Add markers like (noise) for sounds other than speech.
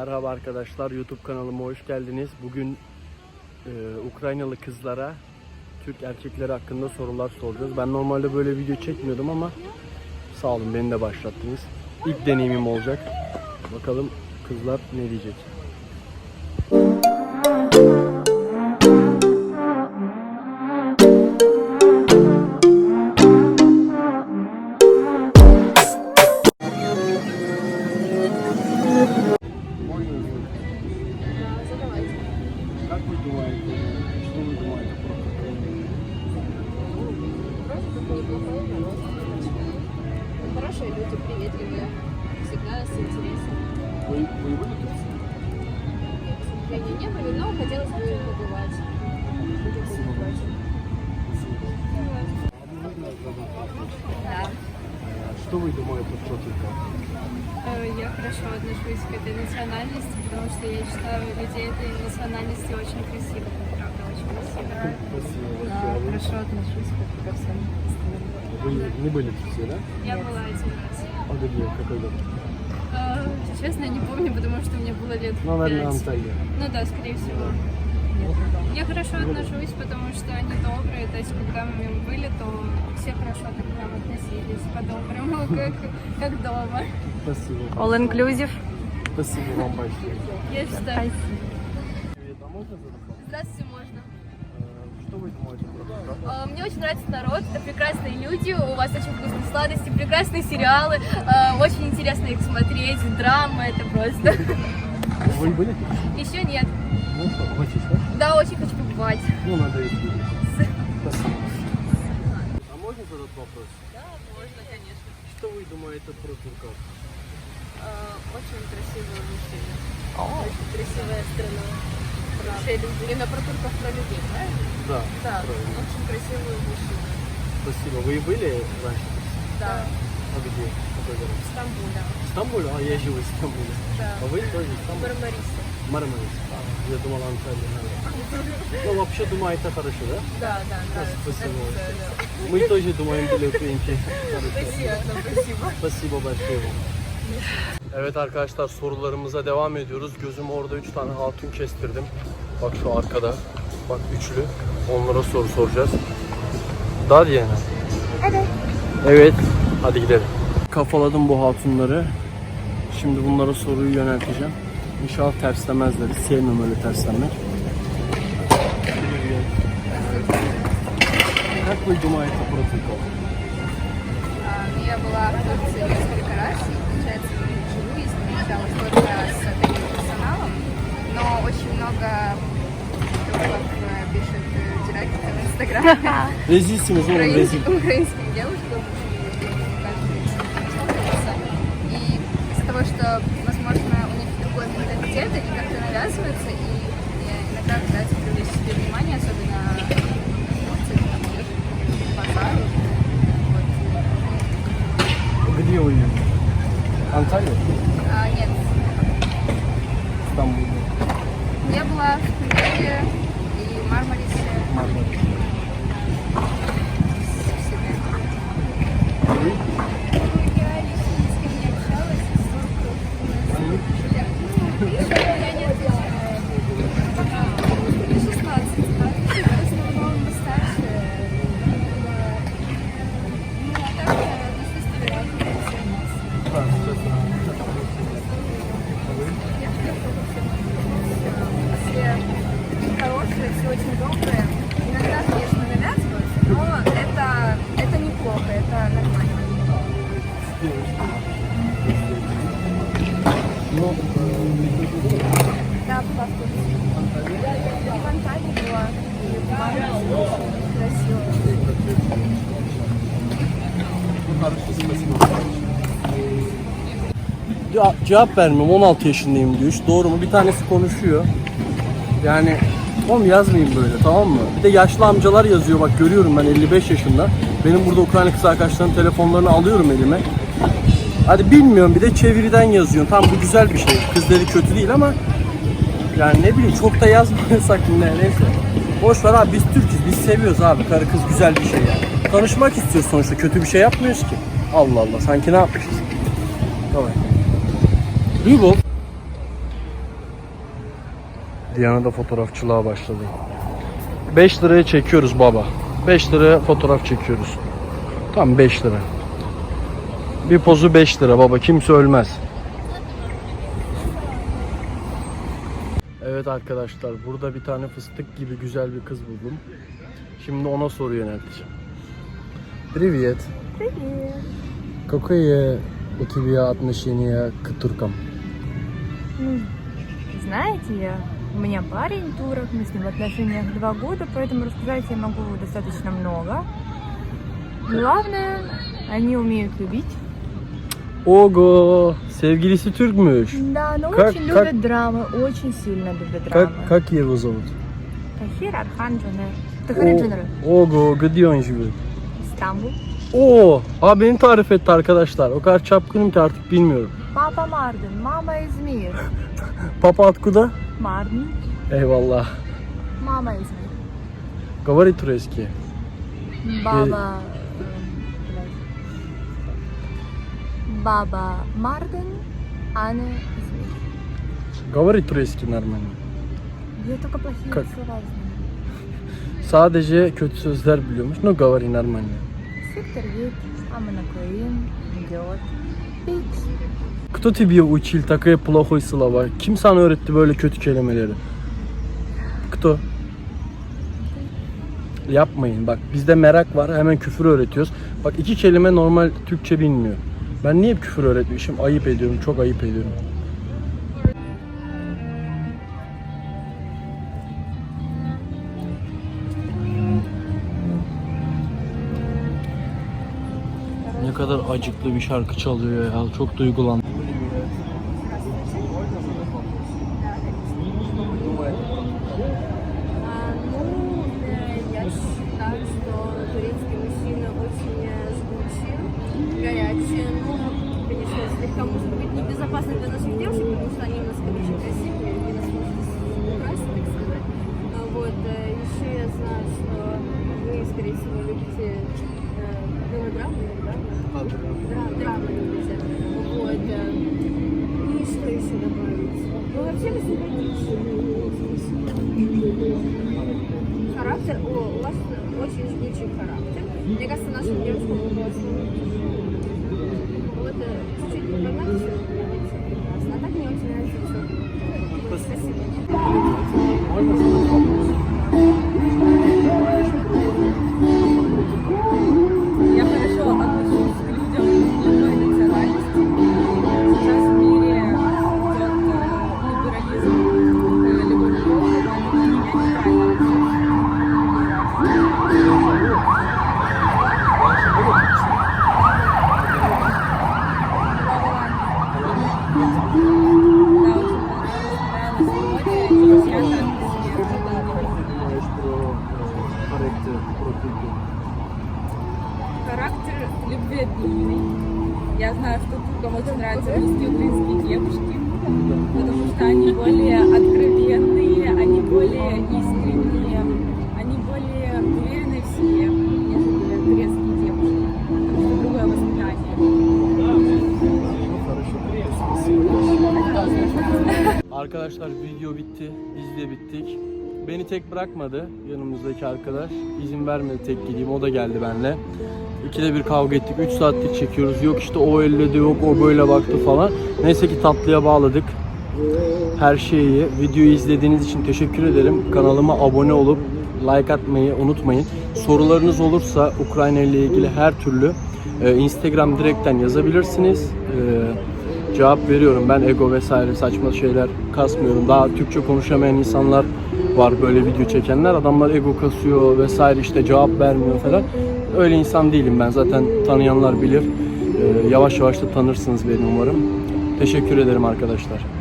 Merhaba arkadaşlar YouTube kanalıma hoş geldiniz. Bugün e, Ukraynalı kızlara Türk erkekleri hakkında sorular soracağız. Ben normalde böyle video çekmiyordum ama sağ olun beni de başlattınız. İlk deneyimim olacak. Bakalım kızlar ne diyecek. Хорошие люди, приветливые, всегда с интересом. Вы, вы были в Турции? К сожалению, не были, но хотелось бы побывать. Будем побывать. Да. Что вы думаете про турков? Э, Я хорошо отношусь к этой национальности, потому что я считаю людей этой национальности очень красивыми. Спасибо. А хорошо отношусь как ко всем. Вы не были в Турции, да? Я была один раз. А где? Какой год? Э, Честно, я не помню, потому что мне было лет Ну, наверное, пять. Анталия. Ну да, скорее всего. Нет, Я хорошо отношусь, потому что они добрые. То есть, когда мы были, то все хорошо так к нам относились, по-доброму, (laughs) как, как дома. Спасибо. All inclusive. Спасибо вам большое. Я считаю. А? Здравствуйте, Что вы думаете? А, Мне очень нравится народ, это прекрасные люди, у вас очень вкусные сладости, прекрасные сериалы, а, очень интересно их смотреть, драма, это просто. Вы были? Еще нет. Ну что, хочешь, да? Да, очень хочу побывать. Ну, надо идти. Спасибо. А можно задать вопрос? Да, можно, конечно. Что вы думаете про турков? Очень красивые мужчины. Очень красивая страна. Вообще люди. Именно про турков, про людей, правильно? Да. Да, правильно. очень красивые мужчины. Спасибо. Вы были раньше? Да, А где? Какой город? в Стамбуле. В Стамбуле? А я живу в Стамбуле. Да. А вы тоже в Стамбуле? Мармарисе. Мармарис. А, Я думал Анталия. Ну, вообще думаете хорошо, да? Да, да, да. Спасибо. Это, да. Мы тоже думаем были украинки. Спасибо, спасибо. Spasibo большое вам. Evet arkadaşlar sorularımıza devam ediyoruz. Gözüm orada 3 tane hatun kestirdim. Bak şu arkada. Bak üçlü. Onlara soru soracağız. Dar yani. Evet. Evet. Hadi gidelim. Kafaladım bu hatunları. Şimdi bunlara soruyu yönelteceğim. İnşallah terslemezler. Hiç sevmiyorum öyle terslenmek. Как вы думаете про цикл? А, ну, Я была в Турции несколько раз, в Инстаграме Rezilsiniz oğlum rezil. украинским, девушкам. И из-за того, что, возможно, у них другой менталитет, они как-то навязываются, и Да, была в Турции. И в Анталии была, и в Мармарисе. Красиво. хорошо, спасибо. Ya, cevap vermiyorum 16 yaşındayım diyor. Şu doğru mu? Bir tanesi konuşuyor. Yani oğlum yazmayayım böyle tamam mı? Bir de yaşlı amcalar yazıyor bak görüyorum ben 55 yaşında. Benim burada Ukrayna kız arkadaşlarının telefonlarını alıyorum elime. Hadi bilmiyorum bir de çeviriden yazıyorsun. Tam bu güzel bir şey. Kız dedi kötü değil ama yani ne bileyim çok da yazmıyorsak ne neyse. Boş ver abi biz Türk'üz. Biz seviyoruz abi. Karı kız güzel bir şey yani. Tanışmak istiyoruz sonuçta. Kötü bir şey yapmıyoruz ki. Allah Allah sanki ne yapmışız? Tamam. Duygu. Diana da fotoğrafçılığa başladı. 5 liraya çekiyoruz baba. 5 liraya fotoğraf çekiyoruz. Tam 5 lira. Bir pozu 5 lira baba. Kimse ölmez. Evet arkadaşlar burada bir tane fıstık gibi güzel bir kız buldum. Şimdi ona soru yönelteceğim. Привет. Привет. Какое у тебя отношение к туркам? Знаете, я, у меня парень турок, мы с ним в отношениях два года, поэтому рассказать я могу достаточно много. Главное, они умеют любить. Ого, sevgilisi Türkmüş. Да, но Как- очень как- любят драмы, очень сильно любят Как, драмы. как его зовут? Тахир Архан Джанер. O, Тахир Джанер. Ого, gidiyorsun şimdi. İstanbul. Oo, abi beni tarif etti arkadaşlar. O kadar çapkınım ki artık bilmiyorum. Папа Мардин, мама Измир. Papa Atku'da. Мардин, Eyvallah. мама Измир. Говори турецкий. Баба... Баба Мардин, Аня Измир. Говори турецкий нормально. Я только плохие Как? слова знаю. Sadece kötü sözler biliyormuş. No говори нормально. Сектор вид, Аманакуин, идиот, пикс. Кто тебе учил такие плохие слова? Kim sana öğretti böyle kötü kelimeleri? Кто? Yapmayın bak bizde merak var hemen küfür öğretiyoruz. Bak iki kelime normal Türkçe bilmiyor. Ben niye küfür öğretmişim? Ayıp ediyorum, çok ayıp ediyorum. Ne kadar acıklı bir şarkı çalıyor ya. Çok duygulandım. Горячий. Ну, конечно, слегка может быть небезопасно для наших девушек, потому что они у нас очень красивые, и нас может украсть, так сказать. А Вот. э, Еще я знаю, что вы, скорее всего, любите э, мелодрамы, или драмы? Дра- Драмы любите. Вот. э, И что еще добавить? Ну, вообще вы симпатичны. Характер, о, у вас очень жгучий характер. Мне кажется, нашим девушкам вы характер любвеобильный. Я знаю, что туркам очень нравятся русские украинские девушки, потому что они более откровенные, они более искренние, они более уверенные в себе, нежели турецкие девушки, потому что другое воспитание. Arkadaşlar video bitti. Biz de bittik. Beni tek bırakmadı yanımızdaki arkadaş. İzin vermedi tek gideyim. O da geldi benimle. İkide bir kavga ettik. 3 saattir çekiyoruz. Yok işte o elledi yok o böyle baktı falan. Neyse ki tatlıya bağladık. Her şey iyi. Videoyu izlediğiniz için teşekkür ederim. Kanalıma abone olup like atmayı unutmayın. Sorularınız olursa Ukrayna ile ilgili her türlü e, Instagram direkten yazabilirsiniz. E, cevap veriyorum. Ben ego vesaire saçma şeyler kasmıyorum. Daha Türkçe konuşamayan insanlar var böyle video çekenler. Adamlar ego kasıyor vesaire işte cevap vermiyor falan. Öyle insan değilim ben. Zaten tanıyanlar bilir. E, yavaş yavaş da tanırsınız beni umarım. Teşekkür ederim arkadaşlar.